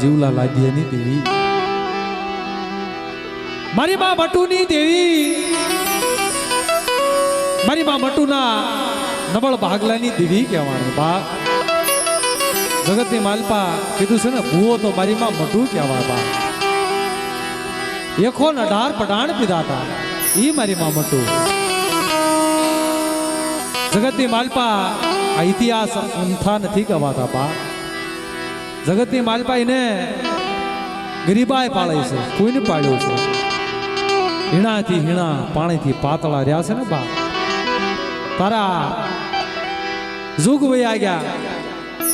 જીવલા લાદીની દેવી. મારી બા મટુની દેવી. મારી માં મટુના નબળ ભાગલાની દેવી કહેવાનું બા. જગતની માલપા કીધું છે ને, ભૂવો તો મારી માં મટુ કહેવાય બા. એખો ન અઢાર પટાણ પીધા હતા એ મારી માં મટુ જગતની માલપા આ ઇતિહાસ સંથા નથી કહેવાતા બા. જગતની માલપાઈને ગરીબાએ પાળે છે, કોઈને પાળ્યું છે? હીણાથી હીણા, પાણીથી પાતળા રહ્યા છે ને બા? તારા જુગ વયા ગયા.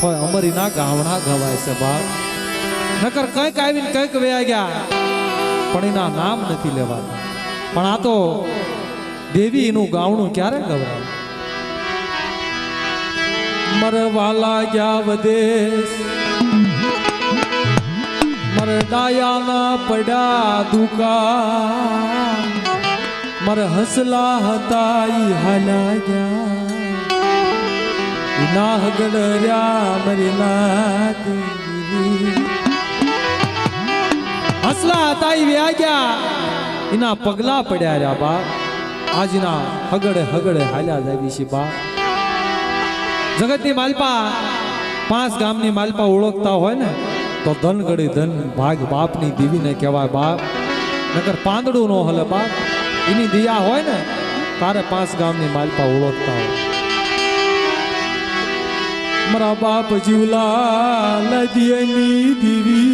પણ અમરીના ગાવણા ગવાય છે બા. નકર કંઈક આવીને કંઈક વયા ગયા. પણ એના નામ નથી લેવાતા. પણ આ તો દેવી એનું ગાવણું ક્યારે ગવાય? મરવા ગયા વદેશ. મર ડાયાના પડ્યા દુકા મર હસલા હતા ઈ હાલા ગયા ના હગડ રહ્યા મરી નાત હસલા હતા ઈ વ્યા ગયા એના પગલા પડ્યા રહ્યા બા આજના હગડે હગડે હાલ્યા જાવી છે બા જગતની માલપા પાંચ ગામની માલપા ઓળખતા હોય ને તો ધન ગળી ધન ભાગ બાપની દીવીને કહેવાય બાપ. નગર પાંદડું નો હલે બાપ. એની દિયા હોય ને, તારે પાંચ ગામની માલપા ઓળખતા હોય. મારા બાપ જીવલા લદિયની દીવી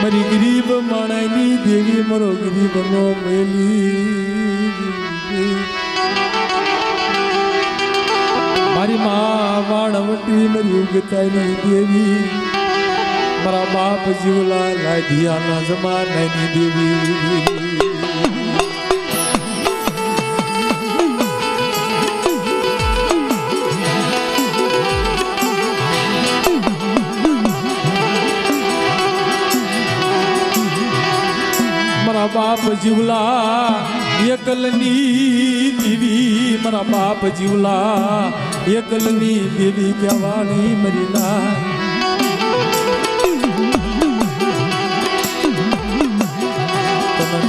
મારી ગરીબ માણાની દેવી, મારો ગરીબ નો મેલી મારી માં વાણવટી મર્યુગતાની દેવી. મારા બાપ જીવલા લાધિયાના જમાનાની દેવી. મારા બાપ જીવલા એકલની દેવી. મારા બાપ જીવલા એકલની દેવી કહેવાની મરીલા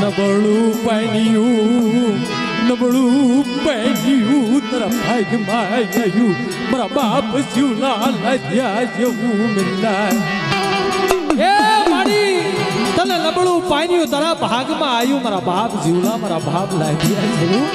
નબળું પહેર્યું નબળું પહેર્યું તારા ભાઈ ગયું, મારા બાપ જીવલા લાગ્યા જેવું મારી તને નબળું પાણ્યું તારા ભાગમાં આવ્યું, મારા બાપ જીવલા મારા બાપ લાગ્યા જેવું.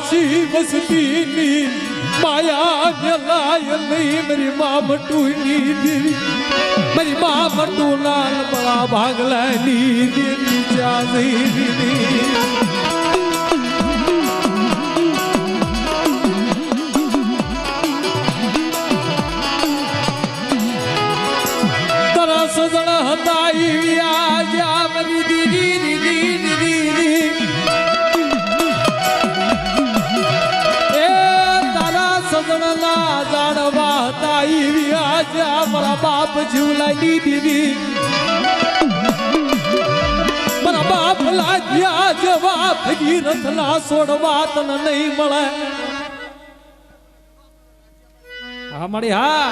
વિશ્વાસી વસતીની માયા મેલાય નહીં મારી મા મટુની દેવી મારી મા મટુ લાલ બળા ભાગલાની દેવી જાજી તારા બાપ જીવલાની દીદી મારા બાપ લાગ્યા જવા ભગીરથના છોડવા તને નહીં મળે. હા મળી હા.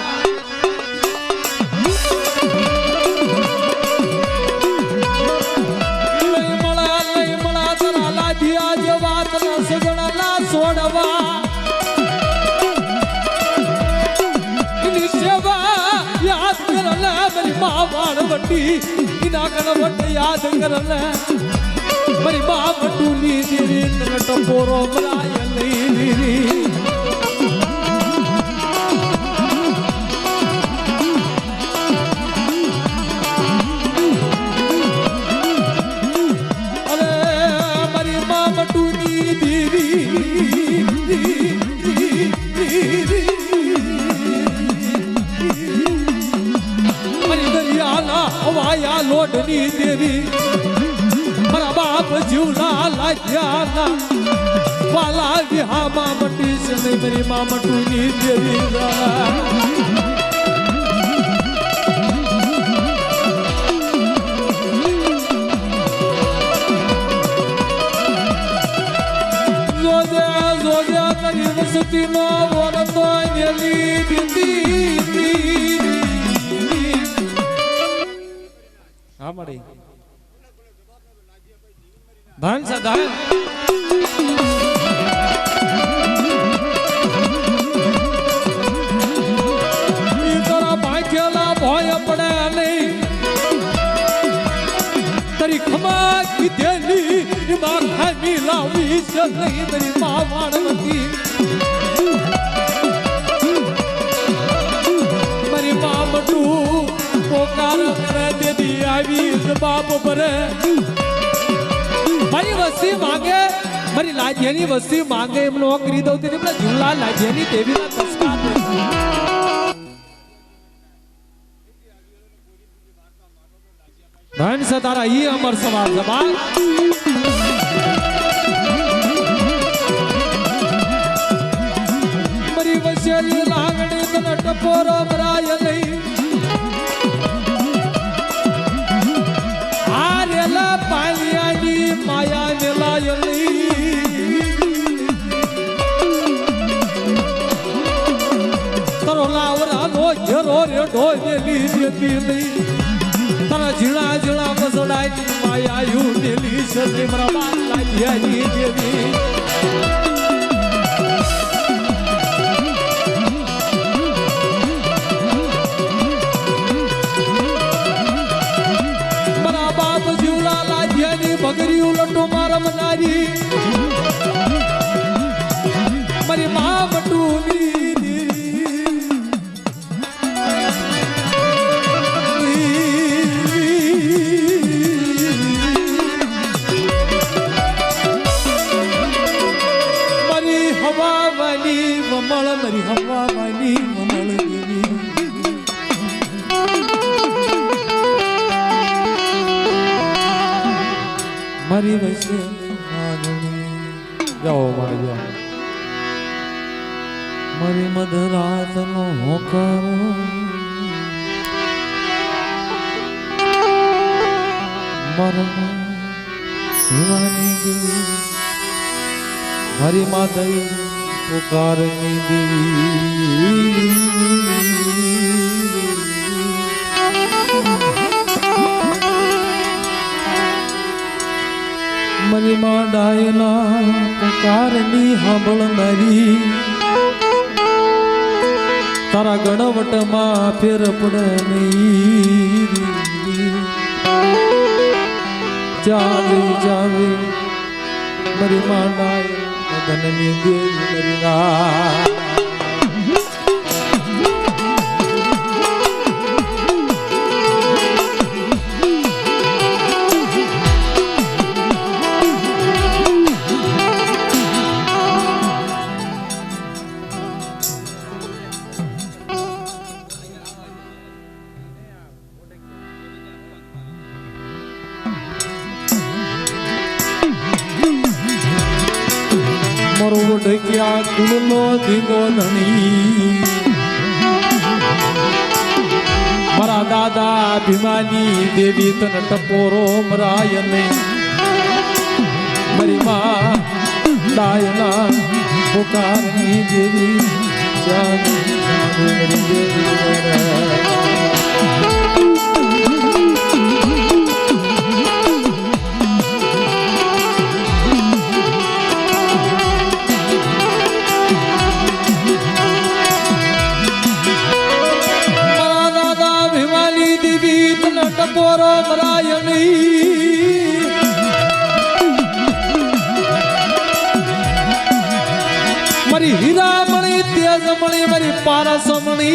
મારી મા વાળવટી એના કણવટ યાદ કર લે મારી મા વટુની દેવી તને ટપોરો મરાય લઈ લીધી. જીવના લાગ્યાના વાલા વિહામાં મટી છે નહીં મારી દેવી હા મળી. ધન છે ધન ખમા કીધેલી ઈ માં ખામી લાવી છે નહીં, તારી માં વાણવતી બાપ ભરે. મારી વસ્તી માંગે. મારી લાજ્યાની વસ્તી માંગે. એમ નો કરી દઉં તેને પેલા જુલા લાજ્યાની દેવીના તસ્કા ધન તારા, ઈ અમર સમાજ જબાન મરી વસેલી લાગણી તને ટપોરો મરાય નહીં તારા ઝીણા ઝીણા મસડાઈ માયા યુ દેલી સતી મારા બાપ લાગ્યાની દેવી. મરણ શિવાની દેવી મારી માતા પુકારની દેવી મારી માં ડાયના પુકારની સાંભળનારી તારા ગણવટમાં ફેર પડ નહીં. જાવે જાવી મરી માનાય મદનની દેવી મરી ના કુળનો ધીંગો ધણી મારા દાદા અભિમાની દેવી તને ટપોરો મરાય નહીં મારી માં ડાયના પુકારની દેવી જાગે દેવી તને ટપોરો મરાય નહીં મારી હીરામણી, તેજમણી, મારી પારસમણી.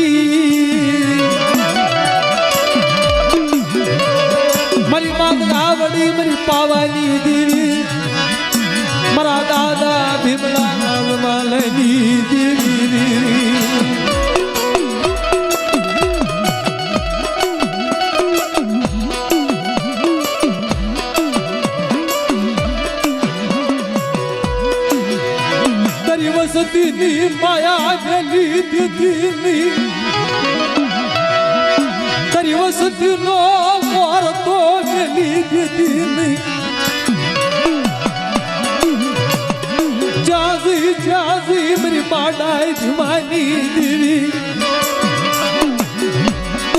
મારી માગરાવડી મારી પાવાની દેવી. મારા દાદા ભીમલા નામમાલની દેવી. સતીની માયા વેલી દીધીની તારી વસતીનો મોર તો વેલી દીધીની જાજી જાજી મારી માડાઈ ધીમાની દેવી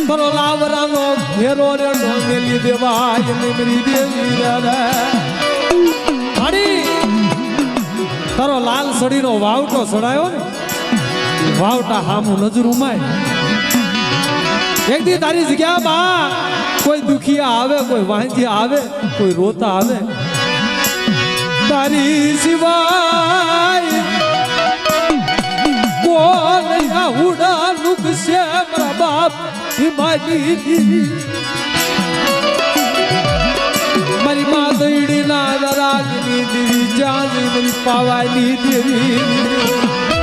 કરો લાવરાનો ઘેરો રે ડોંગેલી દેવાય ને મારી દેવી રે હાડી તારો લાલ સડીનો વાવટો સડાયો વાવટા હામું નજર ઉમાય. એક દી તારી જગ્યામાં કોઈ દુખિયા આવે, કોઈ વાંજિયા આવે, કોઈ રોતા આવે. તારી સિવાય કોણ હુડા નુકશે મારા બાપ હિમાલી મારી મા દઈડી ના રાગની દેવી ચાંદની પાવાની દેવી.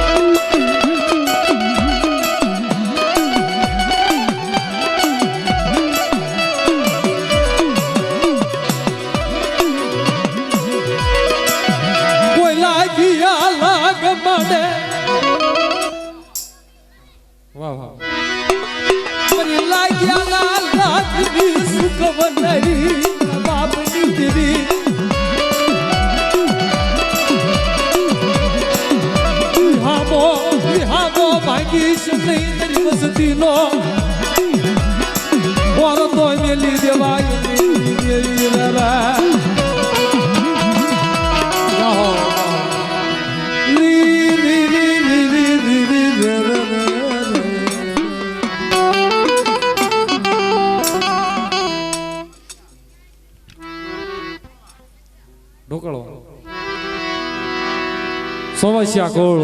કોળ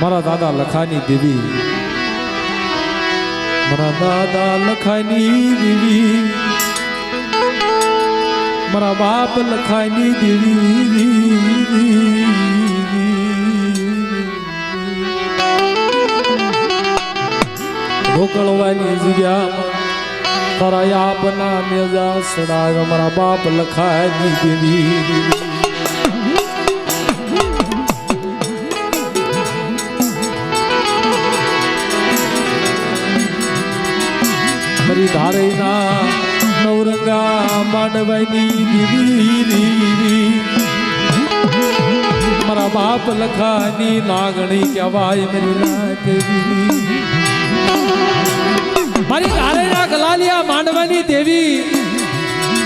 મારા દાદા લખાની દેવી. મારા દાદા લખાની દેવી. મારા બાપ લખાની દેવી. ઢોકળવાની જગ્યા તારા આપના મેજા સડાય મારા બાપ લખાની દેવી. મારી ધારેના નવરંગા માંડવાની દીવી મારા બાપ લખાની લાગણી કહેવાય મારી રાત મારી ધારેના ગલાલિયા માંડવાની દેવી,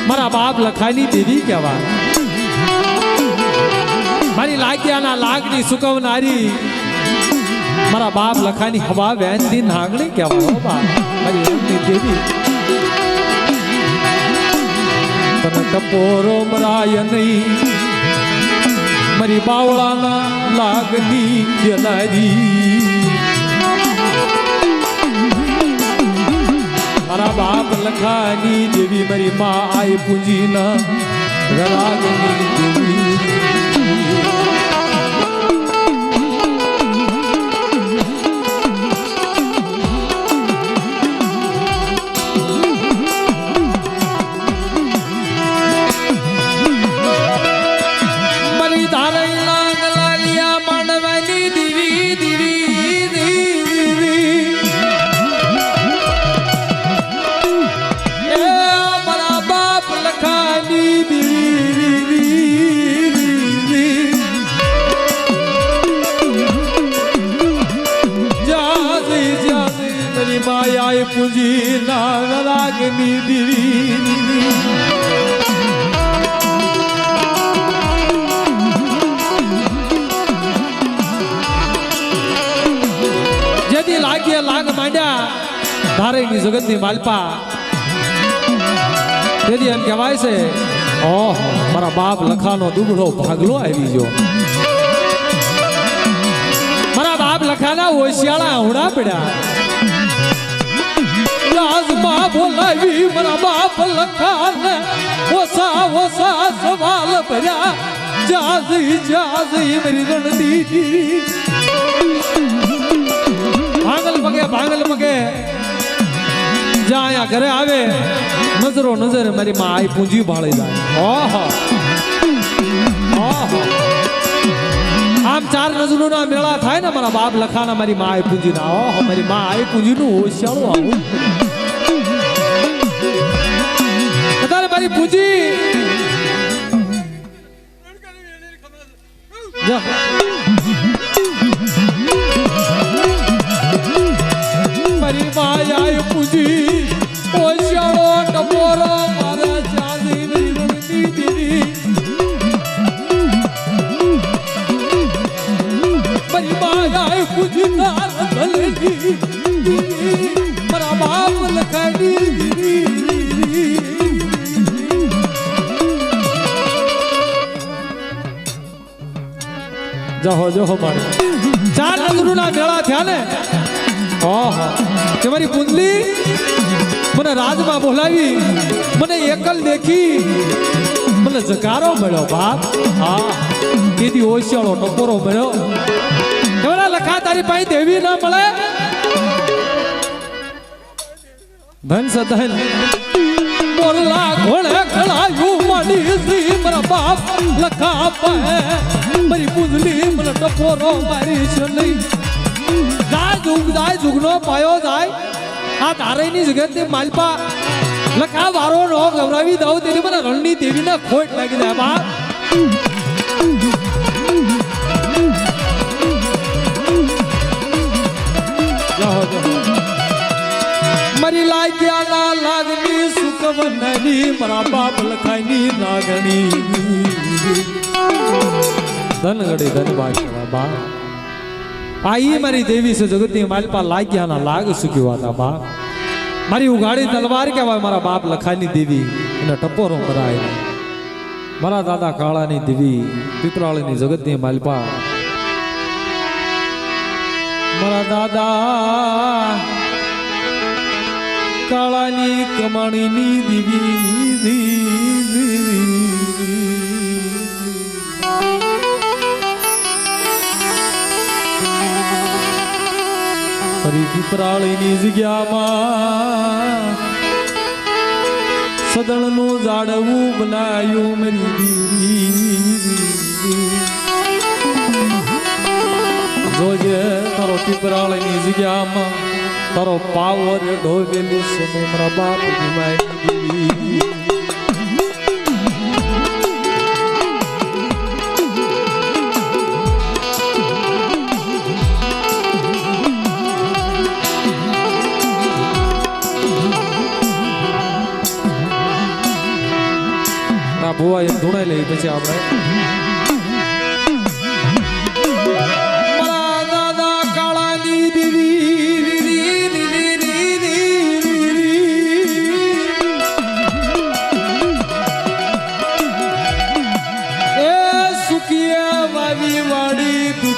મારા બાપ લખાની દેવી કહેવાય. મારી લાગ્યાના લાગણી સુકવનારી, મારા બાપ લખાની હવા વેનની નાગણી કહેવાય. બાપ મારી દેવી. તને ટપોરો મરાય નહીં. મારી બાવળાના લાગની દેનારી. મારા બાપ લખાની દેવી મારી મા આઈ પૂંજીના રાગની દેવી. પૂજી ના રાગની દીવી જેથી લાગ્ય લાગ માંડ્યા ધારેની માલપા તેથી એમ કહેવાય છે ઓહો મારા બાપ લખાનો દુબળો ભાગલો આવી ગયો મારા બાપ લખાના ઓશિયાળા હુડા પડ્યા રાજમાં બોલાવી મારા બાપ લખાને ઓસા ઓસા સવાલ ભર્યા. જાજી જાજી મારી રણદીદી ભાંગલ પગે ભાંગલ પગે. જ્યાં ઘરે આવે, નજરો નજર મારી માં આઈ પૂંજી ભાળી જાય. ઓહો. ઓહો. આમ ચાર નજરોના મેળા થાય ને મારા બાપ લખાના, મારી માં આઈ પૂંજી ના મારી માં આઈ પૂંજી નું હોશિયાળું આવું. અત્યારે મારી પૂંજી. મારી માં આઈ પૂંજી. હોશિયાળો ટપોરો. પૂજનાર ભલની મારા બાપ લખાડી જહો જહો મારે ચાર નજરોના મેળા થયા ને? ઓહો કે મારી પુંડલી મને રાજમાં બોલાવી મને એકલ દેખી મને જકારો મળ્યો બાપ. હા. તેથી ઓશિયાળો ટકોરો મળ્યો. તારી પાસે દેવી ના મળે. ધન સધન બોલા ઘોડે ખળાયું મળી શ્રી મારા બાપ લખા પાએ મારી પૂજલી મને ટપોરો મારી છે નહીં જાય જુગ જાય જુગનો પાયો જાય. આ તારેની જગતની માલપા. લખા વારો નો ગવરાવી દઉં તેની મને રણની દેવીને ખોટ લાગી જાય, બાપ. લાગ્યા લાગણી સુકવનની મારા બાપ લખાઈની લાગણી. ધનગડી ધન બાકી બા. આ ઈ મારી દેવી છે જગતની માલપા લાગ્યા ના લાગ સુક્યો હતા બા. મારી ઉઘાડી તલવાર કહેવાય મારા બાપ લખાઈની દેવી અને ટપોરો કરાય મારા દાદા કાળાની દેવી પીપરાળીની જગતની માલપા. મારા દાદા કાળાની કમાણીની દીવી ફરી પીપરાળીની જગ્યામાં સદણનું જાડવું બનાયું મારી દીવી. જોજે તારો પીપરાળીની જગ્યામાં તારો પાવર ઢોવેલી છે ને મારા બાપ ભુવા એમ ધૂણાઈ લઈ પછી આપણે.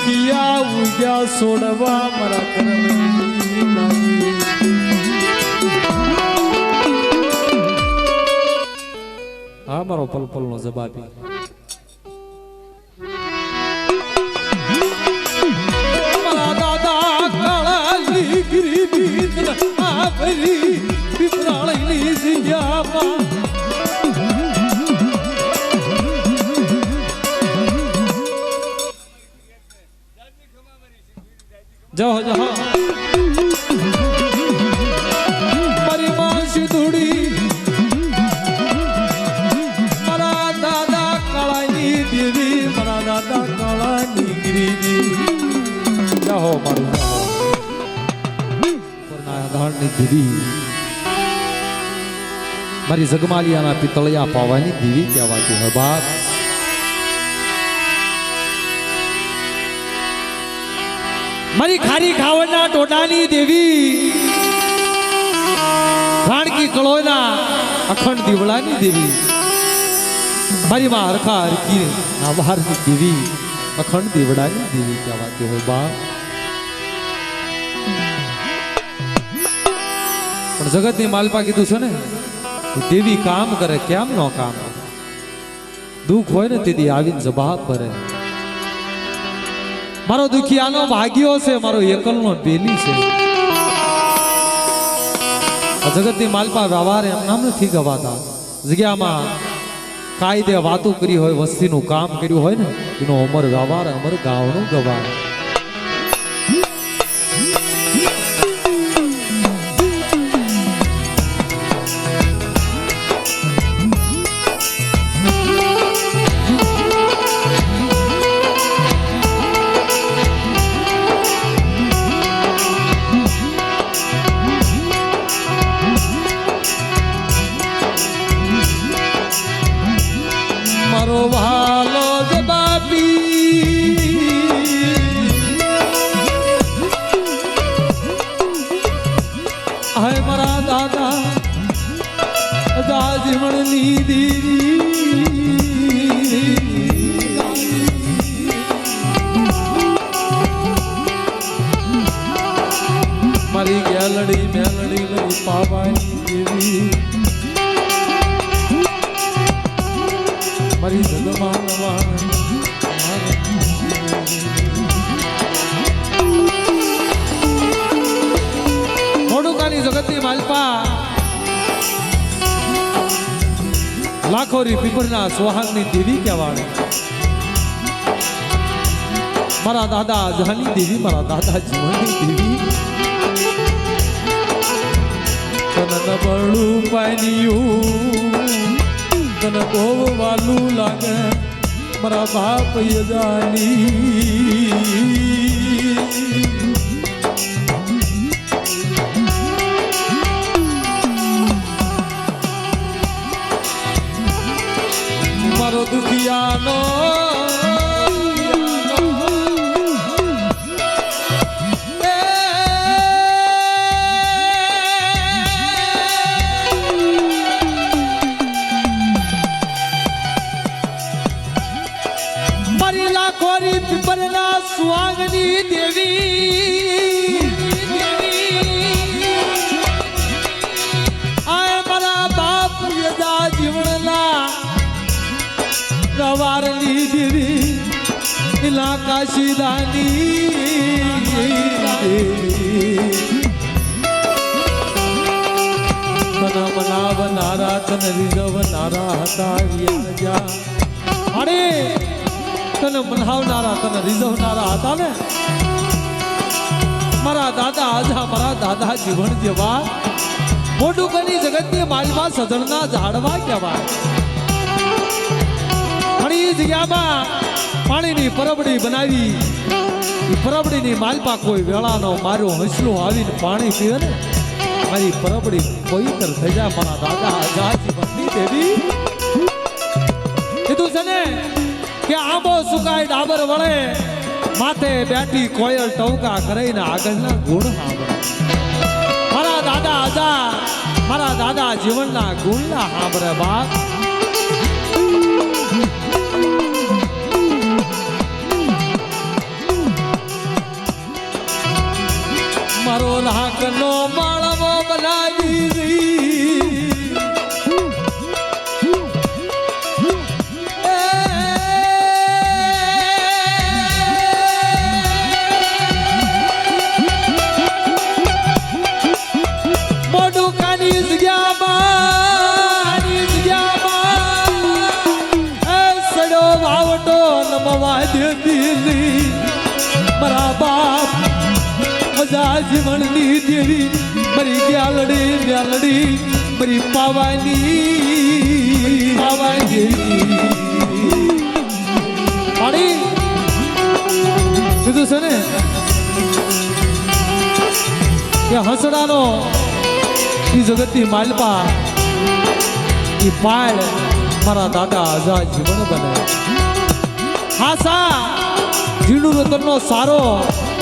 દુખિયા ઉગ્યા છોડવા મારા કરમની માવી. હા મારો પલ પલનો જવાબી મારા દાદા કાળાની ગિરી આ ભરી પીપરાળીની જગ્યામાં જાઓ જાઓ. મારી માં સિંધુડી મારા દાદા કાળાની દેવી, મારા દાદા કાળાની ગિરી જાહો મારું જાહો આધારની દેવી. મારી જગમાલિયાના પિતળિયા પાવાની દેવી કહેવાતી હોય મારી ખારી ખાવડના ટોટાની દેવી. રાણકી કળોના અખંડ દીવડાની દેવી. મારી માં હરખા હરકી નાભારની દેવી. અખંડ દીવડાની દેવી કહેવાતી હોય બા પણ જગતની માલપા કીધું છે ને દેવી કામ કરે કેમ નો કામ દુઃખ હોય ને તેથી આવીને જવાબ ભરે. મારો દુખિયાનો ભાગ્યો છે, મારો એકલનો બેલી છે. જગતની માલપા વ્યવહાર એમ નામ નથી ગવાતા. જગ્યામાં કાયદે વાતો કરી હોય, વસ્તીનું કામ કર્યું હોય ને, એનો અમર વ્યવહાર અમર ગાવનું ગવાર મારી ગેલડી મેલડી લઈ પાવાની દેવી. મારી જગમાનવા મોડુકાની જગતની માલપા. લાખોરી પીપળના સુહાગની દેવી કહેવાડે મારા દાદા જહાની દેવી, મારા દાદા જીવનની દેવી. નબળું પાન્યું તને બહુ વાલું લાગે મારા બાપ યજાની. મારો દુખિયાનો કાશીદાની તન મનાવનારા તન રીઝવનારા હતા વ્યાજા અરે તને મનાવનારા તને રીઝવનારા હતા ને? મારા દાદા આજા, મારા દાદા જીવન જેવા મોટું કની જગતની માલમાં સજણના ઝાડવા કહેવાય. અને જગ્યામાં પાણીની પરબડી બનાવી. પરબડીની માલપા કોઈ વેળાનો માર્યો હસલો આવીને પાણી પીવે ને મારી પરબડી પવિત્ર થઈ જાય મારા દાદા આજા જીવનની દેવી. કીધું છે ને કે આંબો સુકાય ડાબર વળે. માથે બેઠી કોયલ ટવકા કરીને આગળના ગુણ સાંભળે મારા દાદા આજા, મારા દાદા જીવનના ગુણના સાંભળે બાપ મારો રાખનો મજા જીવનની દેવી, મારી ગ્યાલડી ગ્યાલડી મારી પાવાની પાવાની પાણી કીધું છે ને? કે હસડાનો ઈ જગતની માલપા એ પાળ મારા દાદા આઝા જીવન બને. હાસા જીણું રતનનો સારો,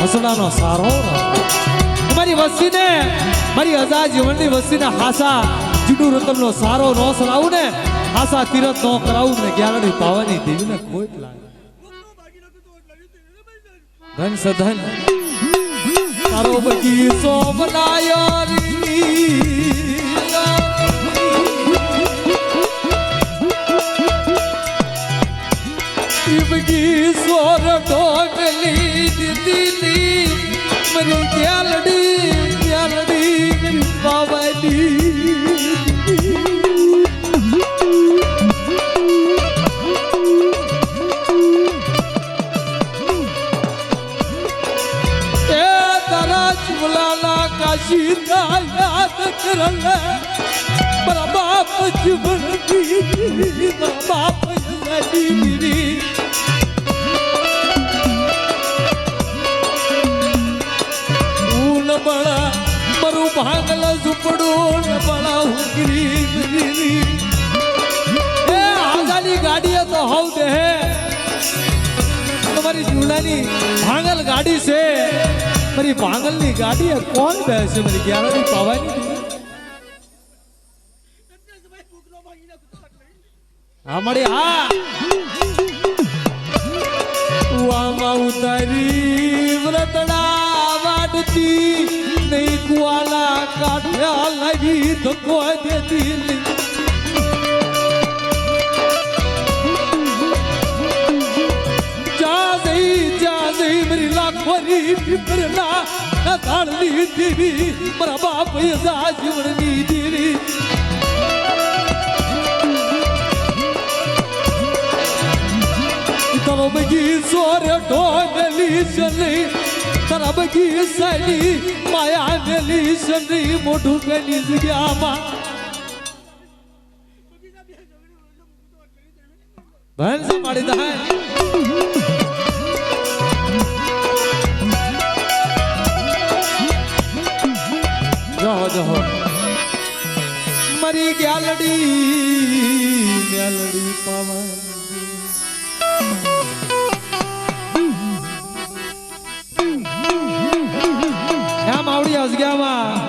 હસડાનો સારો મારી વસ્તીને, મારી અઝા જીવનની વસ્તીને હાસા જીણું રતનનો સારો નો સરાવું ને હાસા તીરથ નો કરાવું ને જ્ઞાનની પાવાની દેવીને ખોટ લાગે ધન સધન તારો બગીચો બનાયો બગીચો રટો મેલી દીદી મને ક્યાલડી ક્યાલડી બાબાજી સીધા યાદ કરલે મારા બાપ જીવન દી મારા બાપ જિંદગી બળા હુકરી દીધી એ આગાની ગાડીએ તો હવ દે તમારી જૂનાની ભાંગલ ગાડી છે. મારી ભાંગલની ગાડીએ કોણ બેસે? મારી ગ્યારની પાવાની હા, મળી. હા. લાખોની પીપરના નાતાળની દેવી, મારા બાપ યદા જીવનની દેવી. તારો બગી રે ઢોલેલી ચલી તારા બગીચાની માયા મેલી સની મોઢું પેલી જગ્યામાં. બહેન સંભાળી દહાય મ્યાલડી ગ્યાલડી પવન એમ આવડી અજગ્યામાં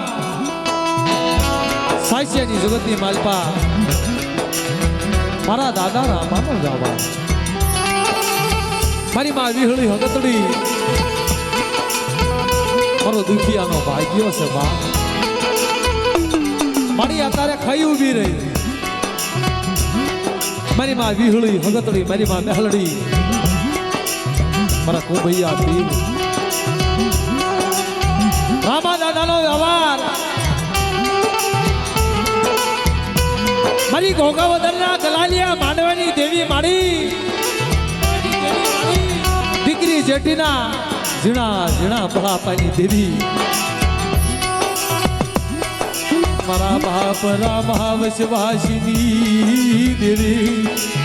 સાહિત્યની જગતની માલપા મારા દાદા રામાનો જાવા મારી માં વિહળી હગતડી મારો દુખિયાનો ભાગ્યો છે બા મારી અત્યારે ખાઈ ઊભી રહી. મારી માં વિહળી હગતળી મારી માં મહેલડી. મારા કોભૈયા પીર. રામા દાદાનો વ્યવહાર. મારી ઘોઘાવદરના ગલાલિયા માંડવાની દેવી મારી દીકરી જેઠીના ઝીણા ઝીણા બળાપાની દેવી. મારા બાપ રામ શિવાસિની દેવી.